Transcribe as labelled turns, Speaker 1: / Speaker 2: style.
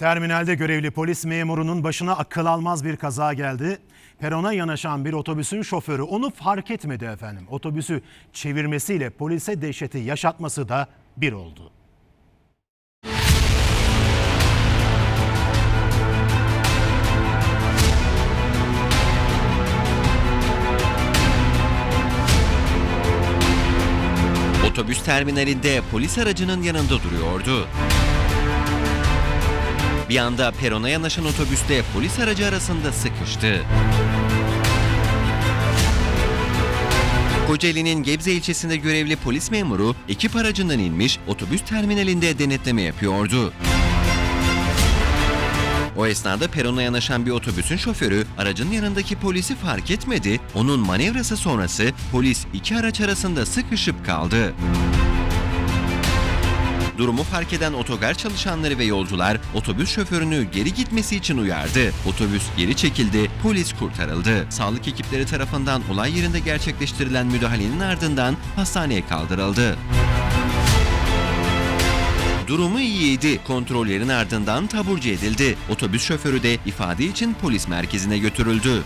Speaker 1: Terminalde görevli polis memurunun başına akıl almaz bir kaza geldi. Perona yanaşan bir otobüsün şoförü onu fark etmedi efendim. Otobüsü çevirmesiyle polise dehşeti yaşatması da bir oldu.
Speaker 2: Otobüs terminalinde polis aracının yanında duruyordu. Bir anda perona yanaşan otobüste polis aracı arasında sıkıştı. Kocaeli'nin Gebze ilçesinde görevli polis memuru ekip aracından inmiş otobüs terminalinde denetleme yapıyordu. O esnada perona yanaşan bir otobüsün şoförü aracın yanındaki polisi fark etmedi. Onun manevrası sonrası polis iki araç arasında sıkışıp kaldı. Durumu fark eden otogar çalışanları ve yolcular otobüs şoförünü geri gitmesi için uyardı. Otobüs geri çekildi, polis kurtarıldı. Sağlık ekipleri tarafından olay yerinde gerçekleştirilen müdahalenin ardından hastaneye kaldırıldı. Durumu iyiydi. Kontrollerin ardından taburcu edildi. Otobüs şoförü de ifade için polis merkezine götürüldü.